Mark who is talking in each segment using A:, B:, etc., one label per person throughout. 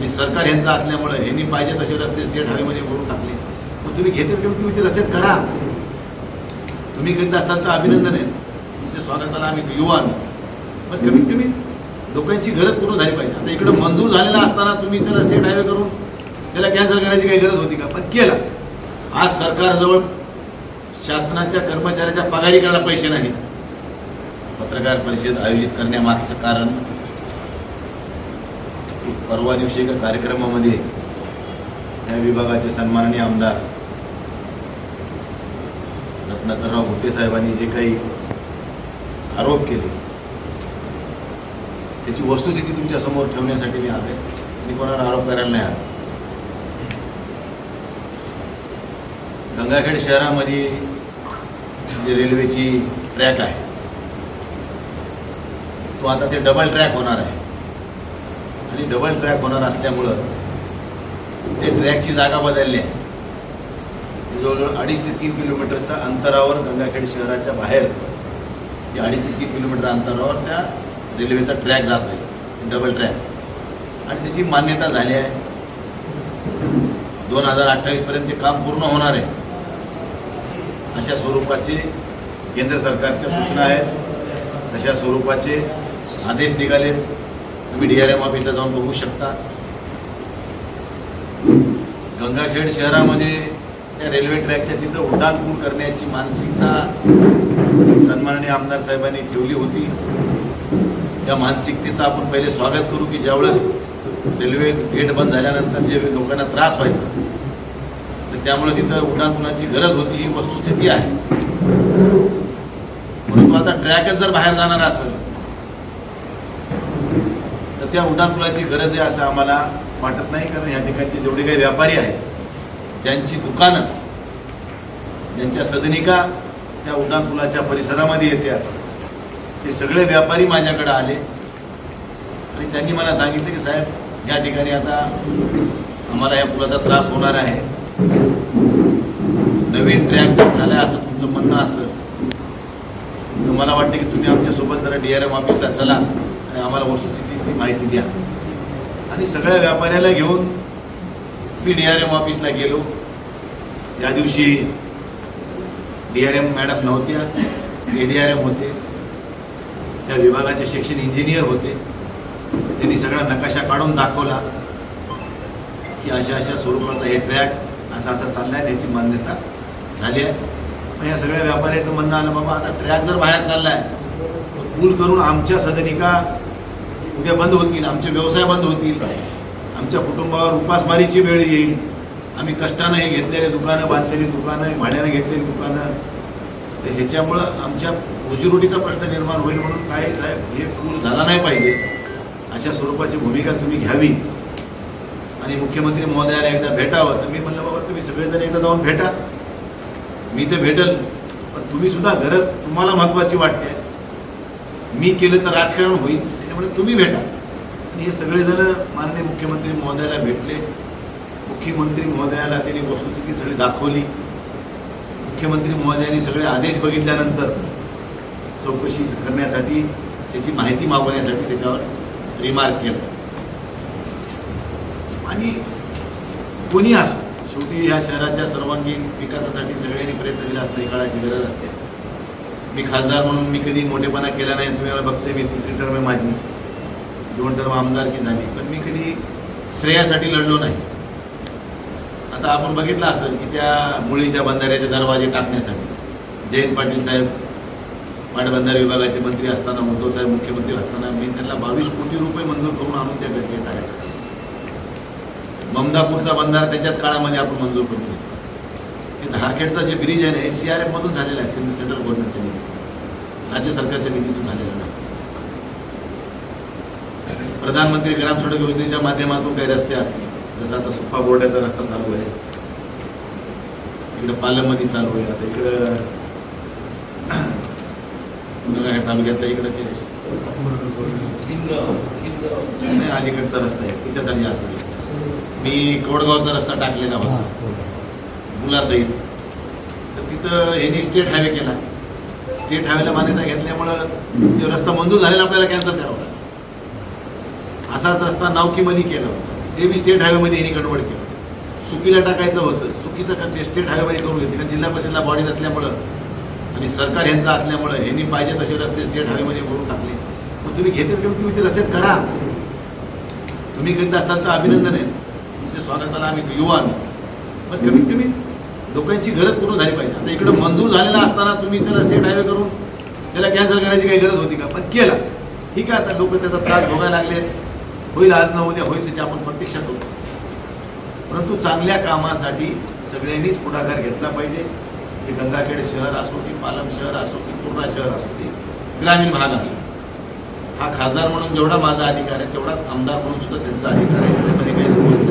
A: आणि सरकार यांचं असल्यामुळं ह्यांनी पाहिजे तसे रस्ते स्टेट हायवेमध्ये करून टाकले. मग तुम्ही घेतात कमीत तुम्ही ते रस्त्यात करा. तुम्ही करीत असाल तर अभिनंदन आहे. तुमच्या स्वागताला आम्ही युवा आम्ही. पण कमीत कमी लोकांची गरज पूर्ण झाली पाहिजे. आता इकडं मंजूर झालेला असताना तुम्ही त्याला स्टेट हायवे करून त्याला कॅन्सल करायची काही गरज होती का? पण केला. आज सरकारजवळ शासनाच्या कर्मचाऱ्याच्या पगारी करायला पैसे नाहीत. पत्रकार परिषद आयोजित करण्यामागचं कारण परवा दिवशी एका कार्यक्रमामध्ये या विभागाचे सन्माननीय आमदार रत्नाकरराव भुटे साहेबांनी जे काही आरोप केले त्याची वस्तुस्थिती तुमच्यासमोर ठेवण्यासाठी मी आहे मी कोणावर आरोप करायला नाही आलो. गंगाखेड शहरामध्ये जे रेल्वेची ट्रॅक आहे तो आता ते डबल ट्रॅक होणार आहे. आणि डबल ट्रॅक होणार असल्यामुळं ते ट्रॅकची जागा बदलली आहे. जवळजवळ अडीच ते तीन किलोमीटरच्या अंतरावर गंगाखेड शहराच्या बाहेर जे अडीच ते तीन किलोमीटर अंतरावर त्या रेल्वेचा ट्रॅक जातोय डबल ट्रॅक आणि त्याची मान्यता झाली आहे. दोन हजार अठ्ठावीसपर्यंत ते काम पूर्ण होणार आहे. अशा स्वरूपाचे केंद्र सरकारच्या सूचना आहेत. तशा स्वरूपाचे आदेश निघाले तुम्ही डी आर एम ऑफिसला जाऊन बघू शकता. गंगाखेड शहरामध्ये त्या रेल्वे ट्रॅकच्या तिथं उड्डाणपूल करण्याची मानसिकता सन्माननीय आमदार साहेबांनी ठेवली होती. त्या मानसिकतेचं आपण पहिले स्वागत करू की ज्यावेळेस रेल्वे गेट बंद झाल्यानंतर जे लोकांना त्रास व्हायचा तर त्यामुळे तिथं उड्डाणपुलाची गरज होती ही वस्तुस्थिती आहे. परंतु आता ट्रॅकच जर बाहेर जाणार असेल त्या उड्डाणपुलाची गरज आहे असं आम्हाला वाटत नाही कारण या ठिकाणचे जेवढे काही व्यापारी आहेत ज्यांची दुकानं ज्यांच्या सदनिका त्या उड्डाणपुलाच्या परिसरामध्ये येत्या ते सगळे व्यापारी माझ्याकडे आले. आणि त्यांनी मला सांगितले की साहेब या ठिकाणी आता आम्हाला या पुलाचा त्रास होणार आहे. नवीन ट्रॅक जर झाला असं तुमचं म्हणणं असं तर मला वाटतं की तुम्ही आमच्यासोबत जरा डी आर एम ऑफिसला चला आणि आम्हाला वस्तुस्थितीची माहिती द्या. आणि सगळ्या व्यापाऱ्याला घेऊन मी डी आर एम ऑफिसला गेलो. त्या दिवशी डी आर एम मॅडम नव्हत्या. ए डी आर एम होते. त्या विभागाचे शिक्षण इंजिनियर होते. त्यांनी सगळा नकाशा काढून दाखवला की अशा अशा स्वरूपाचा हे ट्रॅक असा असा चालला आहे त्याची मान्यता झाली आहे. पण या सगळ्या व्यापाऱ्याचं म्हणणं आलं बाबा आता ट्रॅक जर बाहेर चालला आहे तर पूल करून आमच्या सदनिका उद्या बंद होतील आमचे व्यवसाय बंद होतील. आमच्या कुटुंबावर उपासमारीची वेळ येईल. आम्ही कष्टानं हे घेतलेले दुकानं बांधलेली दुकानं भाड्यानं घेतलेली दुकानं. तर ह्याच्यामुळं आमच्या रोजीरोटीचा प्रश्न निर्माण होईल म्हणून काय साहेब? हे पूल झाला नाही पाहिजे. अशा स्वरूपाची भूमिका तुम्ही घ्यावी. आणि मुख्यमंत्री महोदयाला एकदा भेटावं. तर मी म्हणलं बाबा तुम्ही सगळेजण एकदा जाऊन भेटा. मी तर भेटल पण तुम्ही सुद्धा गरज तुम्हाला महत्त्वाची वाटते. मी केलं तर राजकारण होईल. त्यामुळे तुम्ही भेटा. आणि हे सगळेजण माननीय मुख्यमंत्री महोदयाला भेटले. मुख्यमंत्री महोदयाला त्यांनी वस्तुस्थिती सगळी दाखवली. मुख्यमंत्री महोदयांनी सगळे आदेश बघितल्यानंतर चौकशी करण्यासाठी त्याची माहिती मागवण्यासाठी त्याच्यावर रिमार्क केलं. आणि कोणी असो शेवटी ह्या शहराच्या सर्वांगीण विकासासाठी सगळ्यांनी प्रयत्नशील असणे काळाची गरज असते. मी खासदार म्हणून मी कधी मोठेपणा केला नाही. तुम्ही मला बघते मी तिसरी टर्म आहे माझी. दोन टर्म आमदारकी झाली. पण मी कधी श्रेयासाठी लढलो नाही. आता आपण बघितलं असेल की त्या मुळीच्या बंधाऱ्याचे दरवाजे टाकण्यासाठी जयंत पाटील साहेब पाटबंधारे विभागाचे मंत्री असताना उद्धव साहेब मुख्यमंत्री असताना मी त्यांना बावीस कोटी रुपये मंजूर करून आणून त्या गटके टाकायचे ममदापूरचा बंधारा त्याच्याच काळामध्ये आपण मंजूर करून दिला जे ब्रिज आहे ना हे सी आर एफमधून झालेला आहे सेंट्रल सेंट्रल गव्हर्नमेंटच्या निधी राज्य सरकारच्या निधीतून झालेला नाही. प्रधानमंत्री ग्राम सडक योजनेच्या माध्यमातून काही रस्ते असतील. जसं आता सुप्पा बोर्डाचा रस्ता चालू आहे. इकडं पालममध्ये चालू आहे. आता इकडं नगर इकडं ते अलीकडचा रस्ता आहे. त्याच्यासाठी असेल मी कोडगावचा रस्ता टाकलेला होता. मुलासहित. तर तिथं यांनी स्टेट हायवे केला. स्टेट हायवेला मान्यता घेतल्यामुळं ते रस्ता मंजूर झालेला आपल्याला कॅन्सल करावा असाच रस्ता नावकीमध्ये केला होता. ते बी स्टेट हायवेमध्ये यांनी कन्वर्ट केलं. सुकीला टाकायचं होतं. सुकीचं खर्च स्टेट हायवेमध्ये करून घेतलं. कारण जिल्हा परिषदला बॉडी नसल्यामुळं आणि सरकार यांचं असल्यामुळं यांनी पाहिजे तसे रस्ते स्टेट हायवेमध्ये करून टाकले. मग तुम्ही घेतात कमीत तुम्ही ते रस्त्यात करा. तुम्ही करीत असाल तर अभिनंदन आहे. तुमच्या स्वागताला आम्ही युवा आम्ही. पण कमीत कमी लोकांची गरज पूर्ण झाली पाहिजे. आता इकडं मंजूर झालेला असताना तुम्ही त्याला स्टेट हायवे करून त्याला कॅन्सल करायची काही गरज होती का? पण केला. ठीक आहे आता लोक त्याचा त्रास भोगायला लागले. होईल आज न उद्या होईल त्याची आपण प्रतीक्षा करू. परंतु चांगल्या कामासाठी सगळ्यांनीच पुढाकार घेतला पाहिजे. ते गंगाखेड शहर असो की पालम शहर असो की पूर्णा शहर असो की ग्रामीण भाग असो. हा खासदार म्हणून जेवढा माझा अधिकार आहे तेवढाच आमदार म्हणून सुद्धा त्यांचा अधिकार आहे. त्याच्यामध्ये काही नाही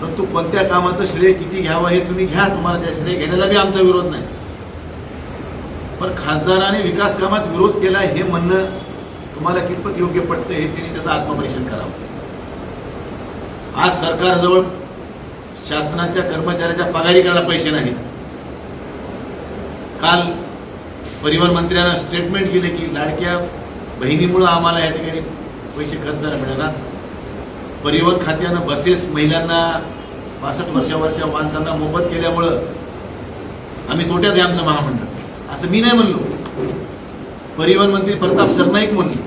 A: परंतु कोणत्या कामाचं श्रेय किती घ्यावं हे तुम्ही घ्या. तुम्हाला त्या श्रेय घेण्याला बी आमचा विरोध नाही. पण खासदाराने विकास कामात विरोध केला हे म्हणणं तुम्हाला कितपत योग्य पडतं हे त्यांनी त्याचं आत्मपरीक्षण करावं. आज सरकारजवळ शासनाच्या कर्मचाऱ्याच्या पगारी करायला पैसे नाहीत. काल परिवहन मंत्र्यानं स्टेटमेंट केले की लाडक्या बहिणीमुळं आम्हाला या ठिकाणी पैसे खर्चायला मिळणार. परिवहन खात्यानं बसेस महिलांना पासष्ट वर्षावरच्या माणसांना मोफत केल्यामुळं आम्ही तोट्यात आहे आमचं महामंडळ. असं मी नाही म्हणलो. परिवहन मंत्री प्रताप सरनाईक म्हणले.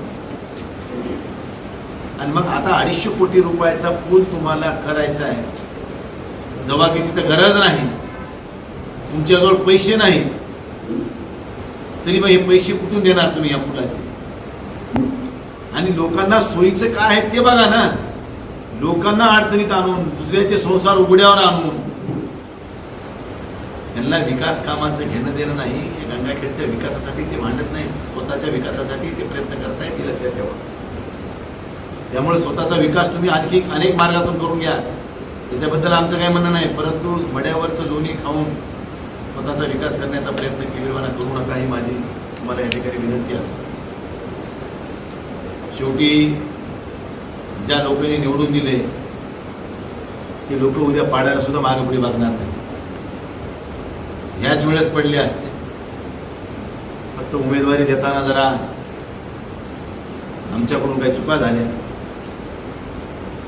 A: आणि मग आता अडीचशे कोटी रुपयाचा पूल तुम्हाला करायचा आहे. जेव्हा की तिथं गरज नाही. तुमच्याजवळ पैसे नाहीत. तरी मग हे पैसे कुठून देणार तुम्ही या पुलाचे? आणि लोकांना सोयीचं काय आहे ते बघा ना. लोकांना अडचणीत आणून दुसऱ्याचे संसार उघड्यावर आणून त्यांना विकास कामाचं घेणं देणं नाही. हे गंगाखेडच्या विकासासाठी ते मांडत नाही स्वतःच्या विकासासाठी ते प्रयत्न करतायत हे लक्षात ठेवा. त्यामुळे स्वतःचा विकास तुम्ही आणखी अनेक मार्गातून करून घ्या. त्याच्याबद्दल आमचं काही म्हणणं नाही परंतु मड्यावरचं लोणी खाऊन स्वतःचा विकास करण्याचा प्रयत्न केविलवाना करू नका ही माझी तुम्हाला या ठिकाणी विनंती असेल शेवटी ज्या लोकांनी निवडून दिले ते लोक उद्या पाडायला सुद्धा मागे पुढे बघणार नाही. ह्याच वेळेस पडले असते. फक्त उमेदवारी देताना जरा आमच्याकडून काही चुका झाल्या.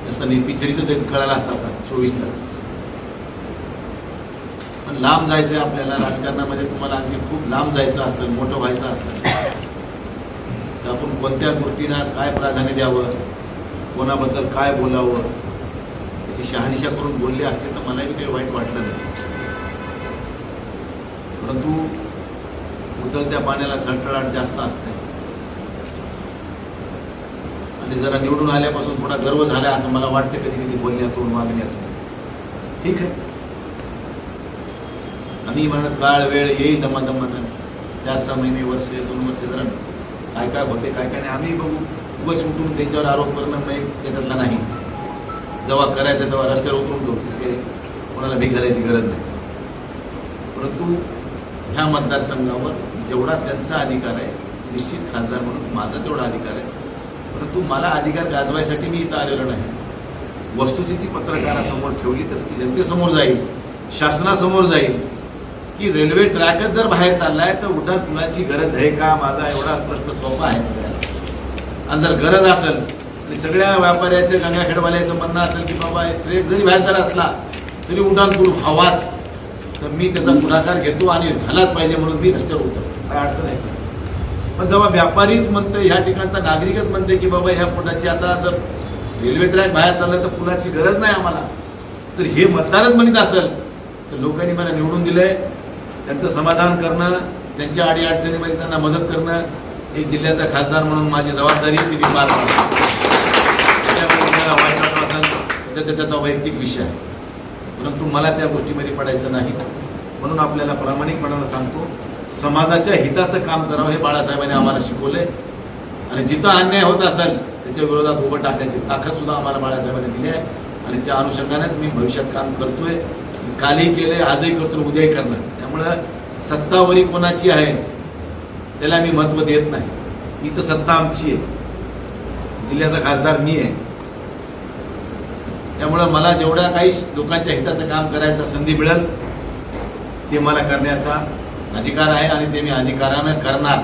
A: नुसतं निपिचरित ते कळायला असतात चोवीसलाच. पण लांब जायचं आहे आपल्याला. राजकारणामध्ये तुम्हाला आणखी खूप लांब जायचं असेल मोठं व्हायचं असेल. तर आपण कोणत्या गोष्टींना काय प्राधान्य द्यावं? कोणाबद्दल काय बोलावं? याची शहानिशा करून बोलले असते तर मलाही काही वाईट वाटलं नसतं. परंतु उतरत्या पाण्याला थळथळाट जास्त असते. आणि जरा निवडून आल्यापासून थोडा गर्व झाला असं मला वाटतं कधी कधी बोलण्यातून मागण्यातून. ठीक आहे? आणि म्हणत काळ वेळ येईल दमा चार सहा महिने वर्ष दोन वर्ष जरा काय काय होते काय काय नाही आम्ही बघू. उगाच उठून त्यांच्यावर आरोप करणं नाही त्याच्यातला नाही. जेव्हा करायचं तेव्हा रस्त्यावर उतरून घेऊ तिथे कोणाला भीक घालायची गरज नाही. परंतु ह्या मतदारसंघावर जेवढा त्यांचा अधिकार आहे निश्चित खासदार म्हणून माझा तेवढा अधिकार आहे. परंतु मला अधिकार गाजवायसाठी मी इथं आलेलो नाही. वस्तुस्थिती पत्रकारासमोर ठेवली तर ती जनतेसमोर जाईल शासनासमोर जाईल. की रेल्वे ट्रॅकच जर बाहेर चाललाय तर उड्डाण पुलाची गरज आहे का? माझा एवढा प्रश्न सोपा आहे सगळ्या आणि जर गरज असेल आणि सगळ्या व्यापाऱ्याचं गंगाखेडवाल्याचं म्हणणं असेल की बाबा ट्रेक जरी बाहेर असला तरी उड्डाण पूल हवाच. तर मी त्याचा पुढाकार घेतो आणि झालाच पाहिजे म्हणून मी रस्त्यावर उतरतो. काय अडचण आहे पण जेव्हा व्यापारीच म्हणतोय ह्या ठिकाणचा नागरिकच म्हणते की बाबा ह्या पुलाची आता जर रेल्वे ट्रॅक बाहेर चाललाय तर पुलाची गरज नाही आम्हाला. तर हे मतदारच म्हणत असेल तर लोकांनी मला निवडून दिलंय. त्यांचं समाधान करणं त्यांच्या अडीअडचणीमध्ये त्यांना मदत करणं एक जिल्ह्याचा खासदार म्हणून माझी जबाबदारी ती मी पार पाडतो त्याच्यामुळे मला वाईट वाटत असेल तर त्याचा वैयक्तिक विषय आहे. परंतु मला त्या गोष्टीमध्ये पडायचं नाही. म्हणून आपल्याला प्रामाणिकपणानं सांगतो समाजाच्या हिताचं काम करावं हे बाळासाहेबांनी आम्हाला शिकवलंय. आणि जिथं अन्याय होत असेल त्याच्या विरोधात उभं टाकण्याची ताकद सुद्धा आम्हाला बाळासाहेबांनी दिली आहे. आणि त्या अनुषंगानेच मी भविष्यात काम करतोय. कालही केलंय आजही करतो उद्याही करणार. त्यामुळं सत्तावरी कोणाची आहे त्याला मी महत्त्व देत नाही. इथं सत्ता आमची आहे. जिल्ह्याचा खासदार मी आहे. त्यामुळं मला जेवढ्या काही लोकांच्या हिताचं काम करायचा संधी मिळेल ते मला करण्याचा अधिकार आहे आणि ते मी अधिकारानं करणार.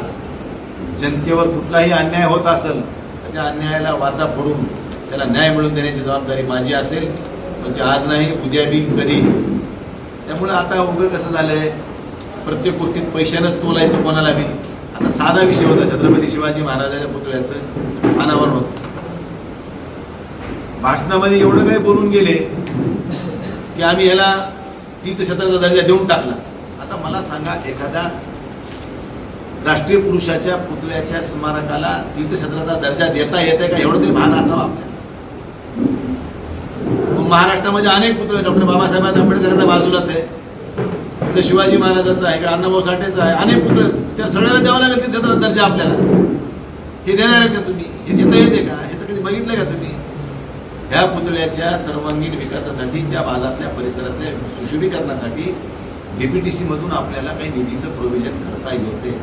A: जनतेवर कुठलाही अन्याय होत असेल तर त्या अन्यायाला वाचा फोडून त्याला न्याय मिळवून देण्याची जबाबदारी माझी असेल म्हणजे आज नाही उद्या बी कधी. त्यामुळे आता उगं कसं झालंय प्रत्येक गोष्टीत पैशानंच तोलायचं कोणाला बी. आता साधा विषय होता छत्रपती शिवाजी महाराजाच्या पुतळ्याचं अनावरण होत. भाषणामध्ये एवढं काही बोलून गेले की आम्ही याला तीर्थक्षेत्राचा दर्जा देऊन टाकला. आता मला सांगा एखाद्या राष्ट्रीय पुरुषाच्या पुतळ्याच्या स्मारकाला तीर्थक्षेत्राचा दर्जा देता येते का? एवढं तरी भान असावा मग महाराष्ट्रामध्ये अनेक पुतळे डॉक्टर बाबासाहेब आंबेडकरांच्या बाजूलाच आहे. इकडे शिवाजी महाराजाचा आहे इकडे अण्णाभाऊ साठेचा आहे अनेक पुत्र त्या सगळ्याला द्यावं लागेल तीर्थक्षेत्राचा दर्जा आपल्याला. हे देणार आहेत का तुम्ही? हे देता येते का? ह्याचं कधी बघितलं का तुम्ही? ह्या पुतळ्याच्या सर्वांगीण विकासासाठी त्या भागातल्या परिसरातल्या सुशोभीकरणासाठी डीपीटीसी मधून आपल्याला काही निधीचं प्रोव्हिजन करता येते.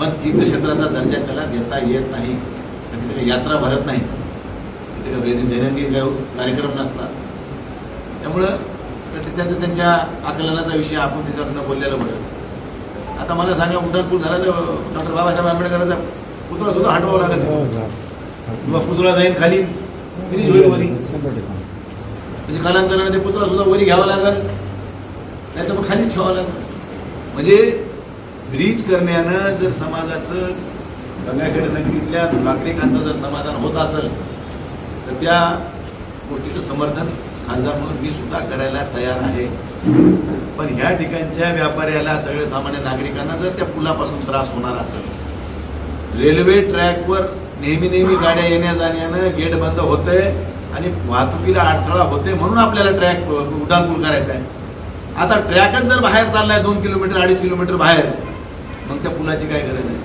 A: पण तीर्थक्षेत्राचा दर्जा त्याला देता येत नाही. आणि तिथे काही यात्रा भरत नाही तिथे काही दैनंदिन काही कार्यक्रम नसतात. त्यामुळं तर ते त्यांचं त्यांच्या आकलनाचा विषय आपण त्याच्यावर बोललेलं बरं. आता मला सांगा उड्डाणपूल झाला तर डॉक्टर बाबासाहेब आंबेडकरांचा पुतळा सुद्धा हटवावा लागेल. किंवा पुतळा जाईन खाली. होईल वरी? म्हणजे कालांतराने ते पुतळा सुद्धा वरी घ्यावा लागेल. नाही तर मग खालीच ठेवावं लागेल. म्हणजे ब्रिज करण्यानं जर समाजाचं गंगाखेड नगरीतल्या नागरिकांचं जर समाधान होत असेल तर त्या गोष्टीचं समर्थन खासदार म्हणून मी सुद्धा करायला तयार आहे. पण ह्या ठिकाणच्या व्यापाऱ्याला सगळ्या सामान्य नागरिकांना जर त्या पुलापासून त्रास होणार असेल रेल्वे ट्रॅकवर नेहमी नेहमी गाड्या येण्या जाण्यानं गेट बंद होतंय आणि वाहतुकीला अडथळा होते म्हणून आपल्याला ट्रॅक उड्डाणपूर करायचा आहे. आता ट्रॅकच जर बाहेर चाललाय दोन किलोमीटर अडीच किलोमीटर बाहेर मग त्या पुलाची काय गरज आहे?